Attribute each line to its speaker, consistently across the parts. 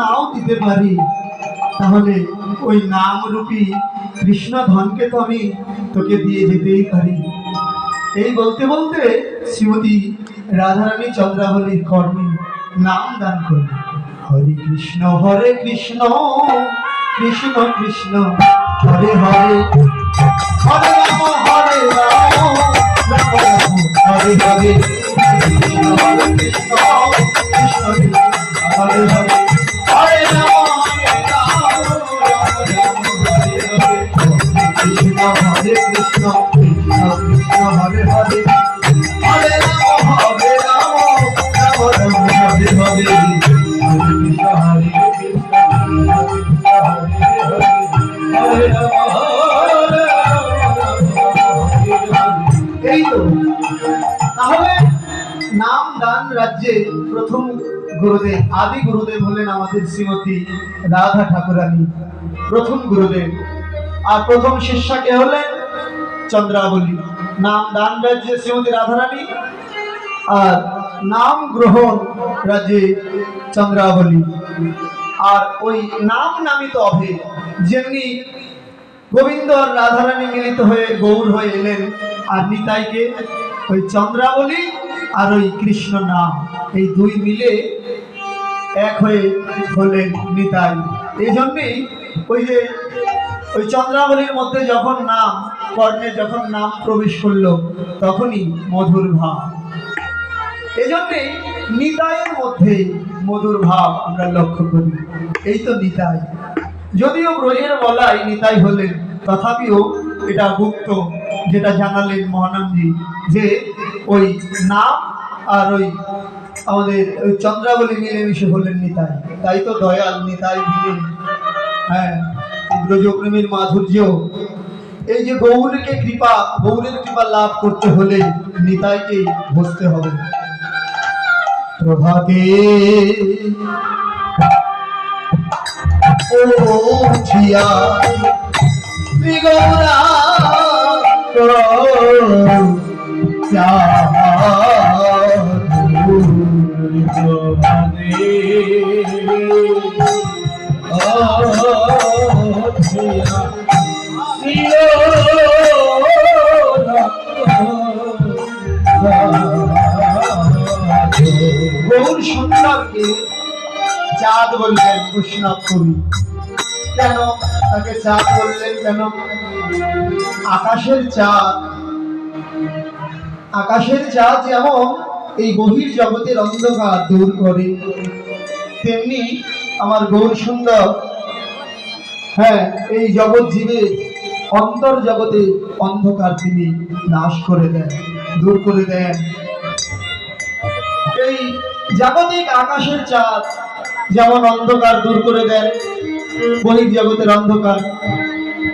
Speaker 1: নাও দিতে পারি তাহলে ওই নাম রূপী কৃষ্ণ ধনকে তো আমি তোকে দিয়ে যেতেই পারি এই বলতে বলতে শ্রীমতী রাধারানী চন্দ্রাবলীর কর্মে নাম দান করবে হরে কৃষ্ণ হরে কৃষ্ণ কৃষ্ণ কৃষ্ণ হরে হরে হরে রাম হরে রাম হরে হরে কৃষ্ণ কৃষ্ণ কৃষ্ণ নাম দান রাজ্যে প্রথম গুরুদেব আদি গুরুদেব হলেন আমাদের শ্রীমতী রাধা ঠাকুরানী প্রথম গুরুদেব আর প্রথম শিষ্যা কে হলেন চন্দ্রাবলী নাম দান রাজ্যে শ্রীমতী রাধারানী আর নাম গ্রহণ রাজ্যে চন্দ্রাবলী আর ওই নাম নামিত অভে যেমনি গোবিন্দ আর রাধারানী মিলিত হয়ে গৌর হয়ে এলেন আর নিতাইকে ওই চন্দ্রাবলী আর ওই কৃষ্ণ নাম এই দুই মিলে এক হয়ে হলেন নিতাই এই জন্যেই ওই যে ওই চন্দ্রাবলীর মধ্যে যখন নাম কর্ণে যখন নাম প্রবেশ করলো তখনই মধুর ভাব এজন্যে নিতাইয়ের মধ্যে মধুর ভাব আমরা লক্ষ্য করি এই তো নিতাই যদিও ব্রজের বলাই নিতাই হলেন তথাপিও এটা গুপ্ত যেটা জানালেন মহানন্দী যে ওই নাম আর ওই আমাদের ওই চন্দ্রাবলী মিলেমিশে হলেন নিতাই তাই তো দয়াল নিতাই দিলেন হ্যাঁ ব্রজপ্রেমীর মাধুর্য এই যে গৌরীকে কৃপা গৌরীর কৃপা লাভ করতে হলে নিতাইকে বসতে হবে প্রভাতে পৌঁছিয়া গৌরা চাঁদ বললেন বৈষ্ণব কবি কেন তাকে চাঁদ বললেন কেন আকাশের চাঁদ আকাশের চাঁদ যেমন এই গভীর জগতের অন্ধকার দূর করে তেমনি আমার গৌর সুন্দর হ্যাঁ এই জগৎ জীবে অন্তর জগতে অন্ধকার তিনি নাশ করে দেন দূর করে দেন এই জাগতিক আকাশের চাঁদ যেমন অন্ধকার দূর করে দেন বহি জগতের অন্ধকার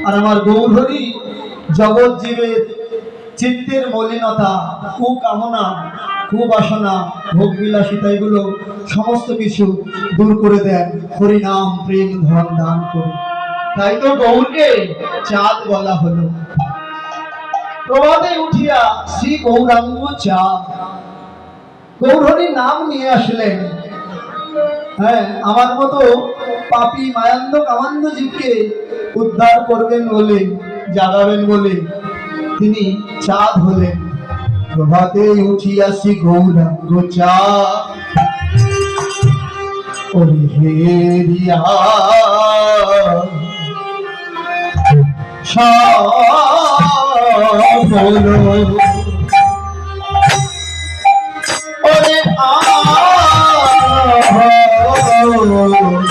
Speaker 1: আর আমার গৌরী জগৎ জীবের চিত্তের মলিনতা কুকামনা কুবাসনা ভোগ বিলাসিতা এগুলো সমস্ত কিছু দূর করে দেন হরিনাম প্রেম ধন দান করে তাই তো গৌরকে চাঁদ বলা হলো প্রভাতে উঠিয়া শ্রী গৌরাঙ্গ চাঁদ গৌরহরির নাম নিয়ে আসলেন হ্যাঁ আমার মতো পাপি মায়ান্ধ কামান্ধ জীবকে উদ্ধার করবেন বলে জাগাবেন বলে তিনি চাঁদ হলেন প্রভাতে উঠি আসি গৌরাঙ্গ চা ওরে হেরিয়া Oh,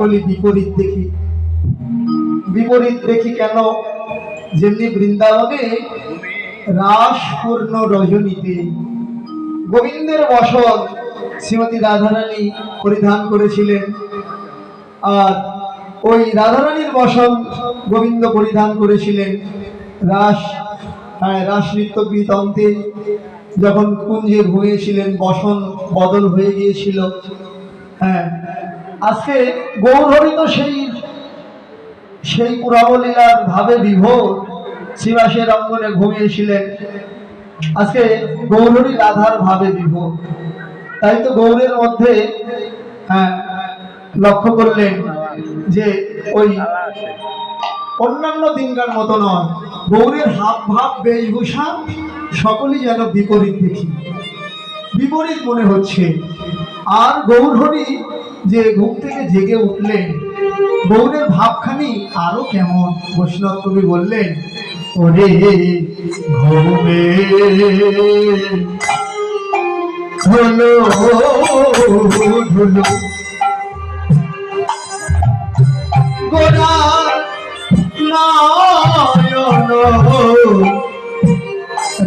Speaker 1: সকলে বিপরীত দেখি বিপরীত দেখি কেন যেমনি বৃন্দাবনে রাসপূর্ণ রজনীতে গোবিন্দের বসন শ্রীমতী রাধারানী পরিধান করেছিলেন আর ওই রাধারানীর বসন গোবিন্দ পরিধান করেছিলেন রাস হ্যাঁ রাস নৃত্য যখন কুঞ্জে ঘুমিয়েছিলেন বসন বদল হয়ে গিয়েছিল হ্যাঁ আজকে গৌরবিত সেই সেই পুরাবলীলার ভাবে বিভোর শিবাসের অঙ্গনে ঘুমিয়েছিলেন আজকে গৌরী রাধার ভাবে বিভোর তাই তো গৌরের মধ্যে হ্যাঁ, লক্ষ্য করলেন যে ওই অন্যান্য দিনকার মতো নয় গৌরের হাব ভাব বেশভূষা সকলই যেন বিপরীত দেখি বিপরীত মনে হচ্ছে আর গৌরহরি যে ঘুম থেকে জেগে উঠলেন গৌরের ভাবখানি আরো কেমন বৈষ্ণব কবি বললেন ওরে ঘুমে হলো ঢুলো গোড়া নয়ন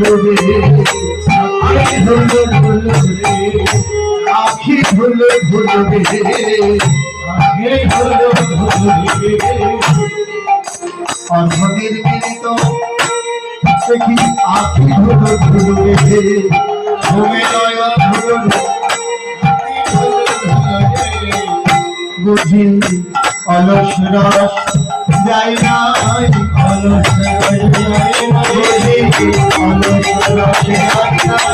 Speaker 1: ভুলবে আখি ভুল ভুলবে আখি ভুল ভুলবে অলস রস যায় না অলস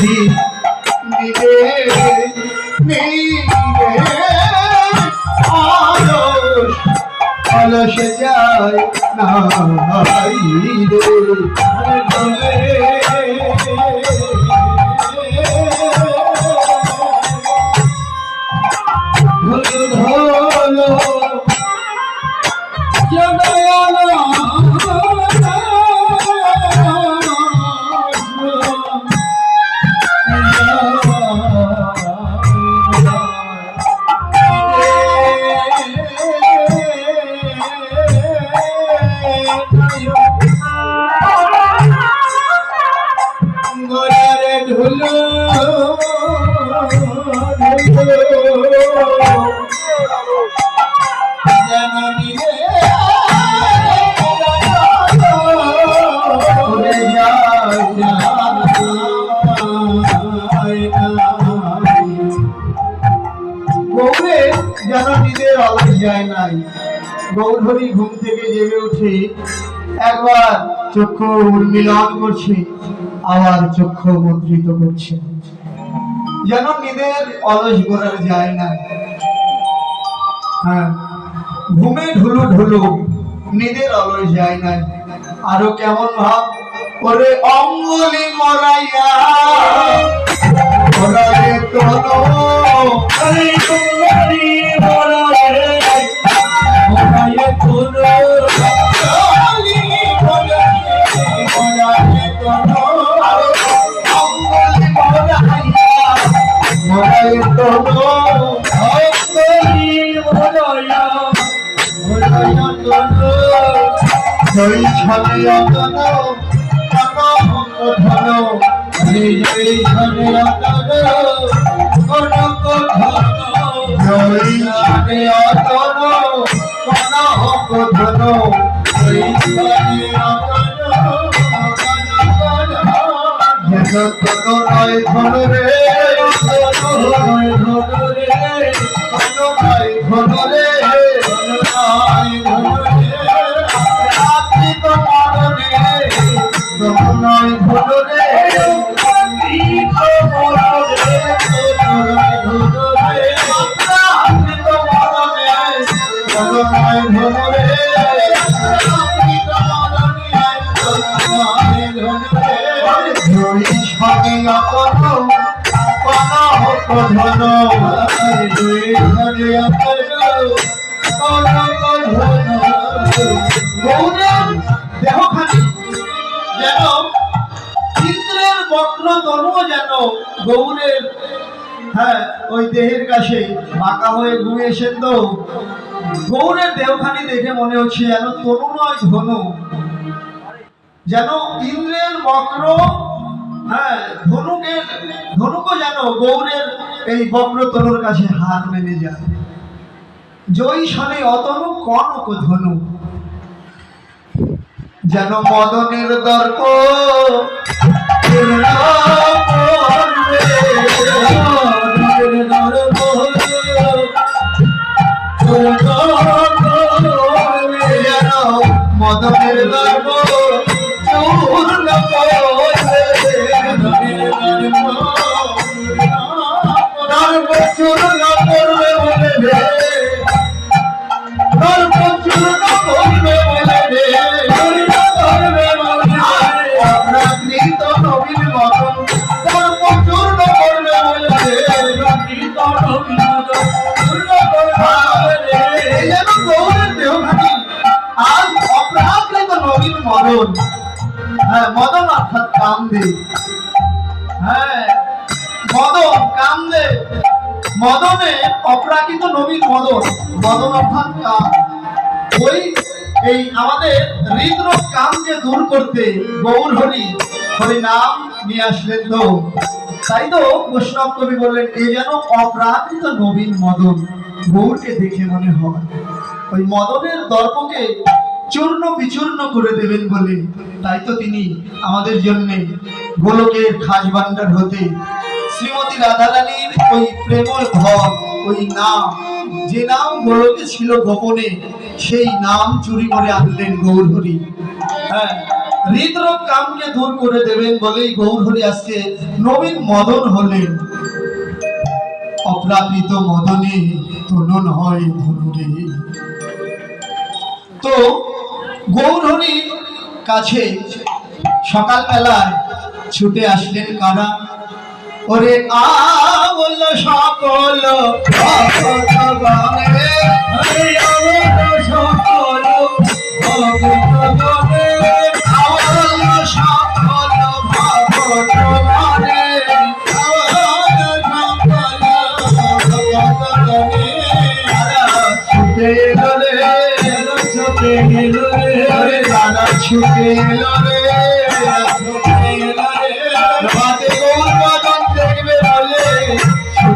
Speaker 1: বুদ্ধি নিবে নিবে আলস আলস যায় না রে চক্ষু উন্মিলন করছে আবার চক্ষু করছে যেন নিদের অলস করার যায় না হ্যাঁ ঘুমে ঢুলু ঢুলু নিদের অলস যায় না আরো কেমন ভাব ওরে অঙ্গলি মরাইয়া ওরা জয় ছবি অতন ধন জয় ছবি অতন জয় ছবি অতন কন হক Oh, my God. যেন ইন্দ্রের বক্র হ্যাঁ ওই দেহের কাছে বাঁকা হয়ে ঘুমিয়েছেন তো গৌরের দেহখানি দেখে মনে হচ্ছে যেন তরু নয় যেন ইন্দ্রের বক্র হ্যাঁ, ধনুকের ধনুকও যেন গৌরের এই বক্রতনুর কাছে হার মেনে যায় জয়ী অতনু কনক ধনু যেন মদনের দর্প কামদে হ্যাঁ মদন কামদে মদনে অপ্রাকৃত নবীন মদন মদন অর্থাৎ কাম ওই এই আমাদের হৃদরোগ কামকে দূর করতে গৌর হরি হরি নাম নিয়ে আসলেন তো তাই তো বৈষ্ণব কবি বললেন এ যেন অপ্রাকৃত নবীন মদন গৌরকে দেখে মনে হয় ওই মদনের দর্পকে চূর্ণ বিচূর্ণ করে দেবেন বলে তাই তো তিনি আমাদের জন্যে গোলকের খাস ভান্ডার হতে শ্রীমতী রাধারানীর ওই প্রেমল ঘর ওই নাম যে নাম গোলকে ছিল গোপনে সেই নাম চুরি করে আনলেন গৌরহরি হ্যাঁ হৃদরোগ কামকে দূর করে দেবেন বলেই গৌরহরি আজকে নবীন মদন হলেন অপ্রাকৃত মদনে তনন হয় ধনুরে তো গৌরহরির কাছে সকালবেলায় ছুটে আসলেন কারা ওরে আল সকল সকল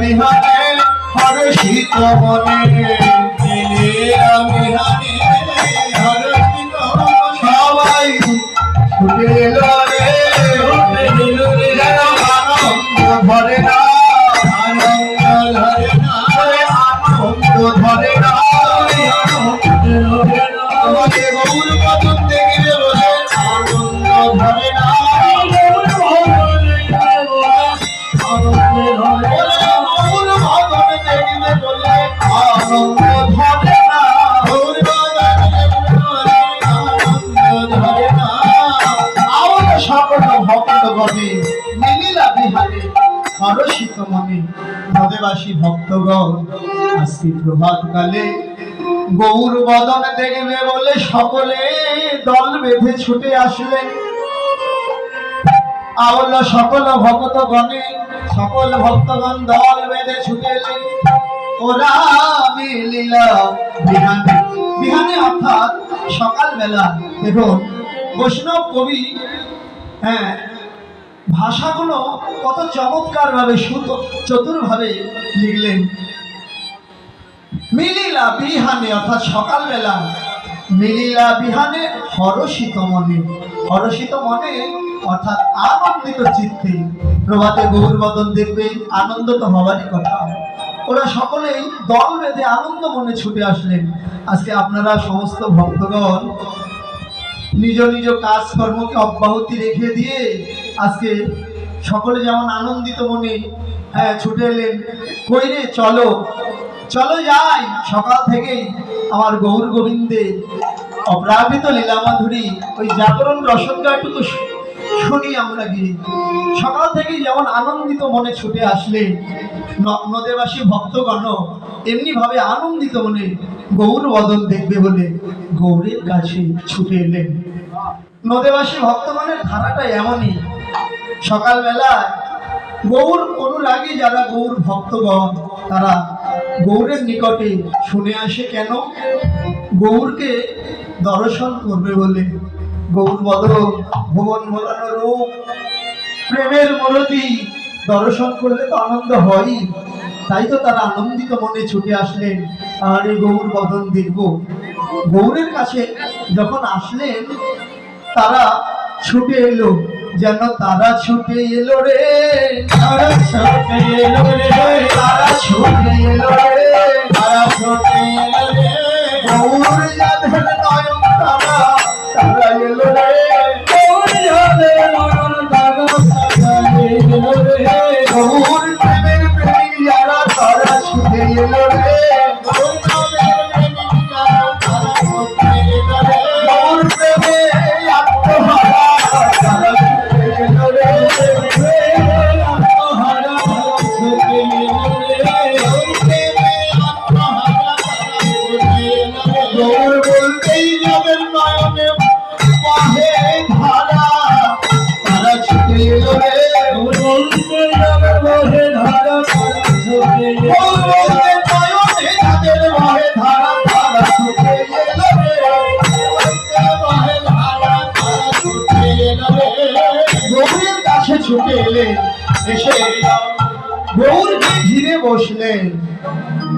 Speaker 1: মিলা বিহারে শীত মনে ভবেবাসী ভক্তগণ আজকে প্রভাতকালে গৌর বদন দেখবে বলে সকলে দল বেঁধে ছুটে আসলে আওল সকল ভক্তগণে সকল ভক্তগণ দল বেঁধে ছুটে এলেন ওরা মিলিলা বিহানে বিহানে অর্থাৎ সকালবেলা দেখুন বৈষ্ণব কবি হ্যাঁ ভাষাগুলো কত ভাবে সুত ভাবে লিখলেন মিলিলা বিহানে অর্থাৎ সকালবেলা মিলিলা বিহানে হরসিত মনে হরসিত মনে অর্থাৎ আনন্দিত চিত্তে প্রভাতে গৌর বদন দেখবে আনন্দ তো হওয়ারই কথা ওরা সকলেই দল বেঁধে আনন্দ মনে ছুটে আসলেন আজকে আপনারা সমস্ত ভক্তগণ নিজ নিজ কাজকর্মকে অব্যাহতি রেখে দিয়ে আজকে সকলে যেমন আনন্দিত মনে হ্যাঁ ছুটে এলেন কইরে চলো চলো যাই সকাল থেকেই আমার গৌর গোবিন্দে লীলা লীলামাধুরী ওই জাগরণ রসনগাটুকু শুনি আমরা গিয়ে সকাল থেকেই যেমন আনন্দিত মনে ছুটে আসলে নদেবাসী ভক্তগণ এমনিভাবে আনন্দিত মনে গৌর বদল দেখবে বলে গৌরের কাছে ছুটে এলেন নদেবাসী ভক্তগণের ধারাটা এমনই সকালবেলায় গৌর অনুরাগী যারা গৌর ভক্তগণ তারা গৌরের নিকটে শুনে আসে কেন গৌরকে দর্শন করবে বলে গৌর বদল ভুবন ভোলানো রূপ প্রেমের মরতি দর্শন করলে তো আনন্দ হয়ই তাই তো তারা আনন্দিত মনে ছুটে আসলেন আর এই গৌর বদন দীর্ঘ গৌরের কাছে যখন আসলেন তারা ছুটে এলো যেন তারা ছুটে এলো রে তারা ছুটে এলো রে তারা ছুটে এলো রে তারা ছুটে এলো রে গৌর যাদের নয়ন তারা তারা এলো রে গৌর যাদের নয়ন তারা তারা এলো রে গৌর প্রেমের প্রেমী যারা তারা ছুটে এলো রে গৌরকে ঘিরে বসলেন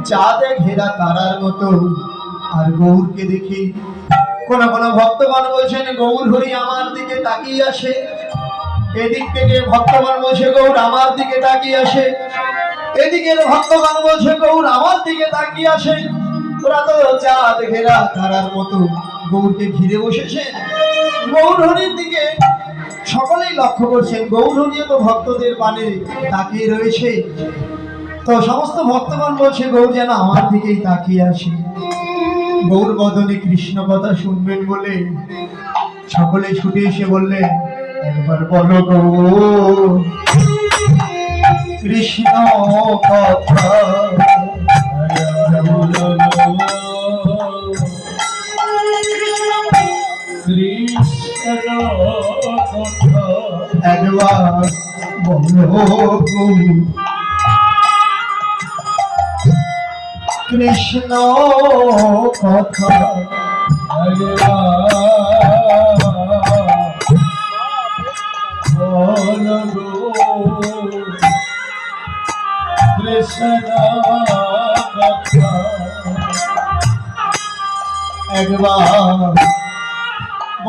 Speaker 1: চাঁদে ঘেরা তারার মতো আর গৌরকে দেখি কোন কোন ভক্তগণ বলছেন গৌর হরি আমার দিকে তাকিয়ে আসে এদিক থেকে ভক্তগণ বলছে গৌর আমার দিকে তাকিয়ে আসে এদিকের ভক্তগণ বলছে গৌর আমার দিকে তাকিয়ে আসে ওরা তো চাঁদ ঘেরা তারার মতো গৌরকে ঘিরে বসেছে গৌর হরির দিকে সকলেই লক্ষ্য করছেন তো ভক্তদের পানে তাকিয়ে রয়েছে তো সমস্ত ভক্তগণ বলছে গৌর যেন আমার দিকেই তাকিয়ে আসে গৌর বদনে কৃষ্ণ কথা শুনবেন বলে সকলে ছুটে এসে বললেন একবার বলো কৃষ্ণ কথা কৃষ্ণ একবার কৃষ্ণ কথা কৃষ্ণ কথা একবার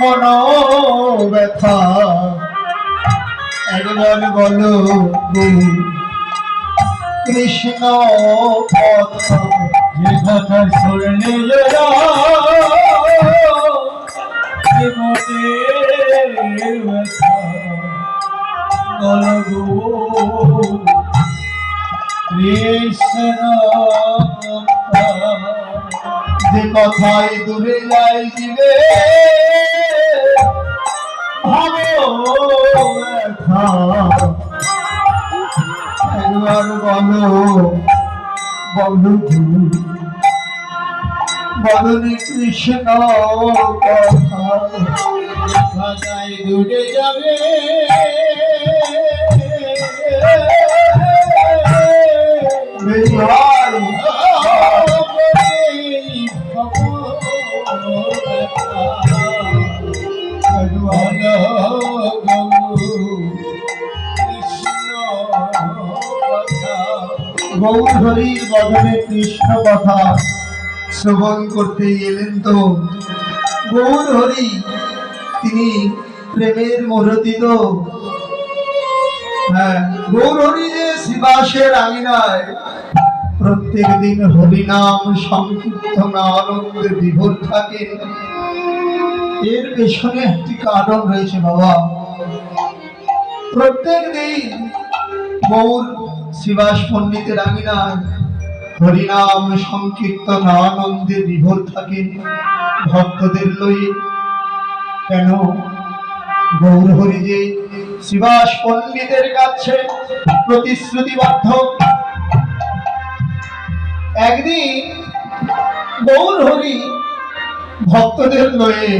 Speaker 1: মন ব্যথা একবার বলো কৃষ্ণ পথ যে কথা শুনলে কৃষ্ণ যে কথায় দূরে যাই জীবে আমার বল বন্ধু বলনি কৃষ্ণ কথায় দূরে যাবে বিহার বদনে কৃষ্ণ কথা শ্রবণ করতে এলেন তো তিনি প্রেমের হ্যাঁ, প্রত্যেক দিন হরিনাম সংকীর্তন আনন্দে বিভোর থাকে এর পেছনে একটি কারণ রয়েছে বাবা প্রত্যেক দিন শিবাস পণ্ডিতের আঙিনায় হরিনাম সংকীর্তন আনন্দে বিভোর থাকে ভক্তদের লয়ে কেন গৌর হরি যে শিবাস পণ্ডিতের কাছে প্রতিশ্রুতিবদ্ধ একদিন গৌর হরি ভক্তদের লয়ে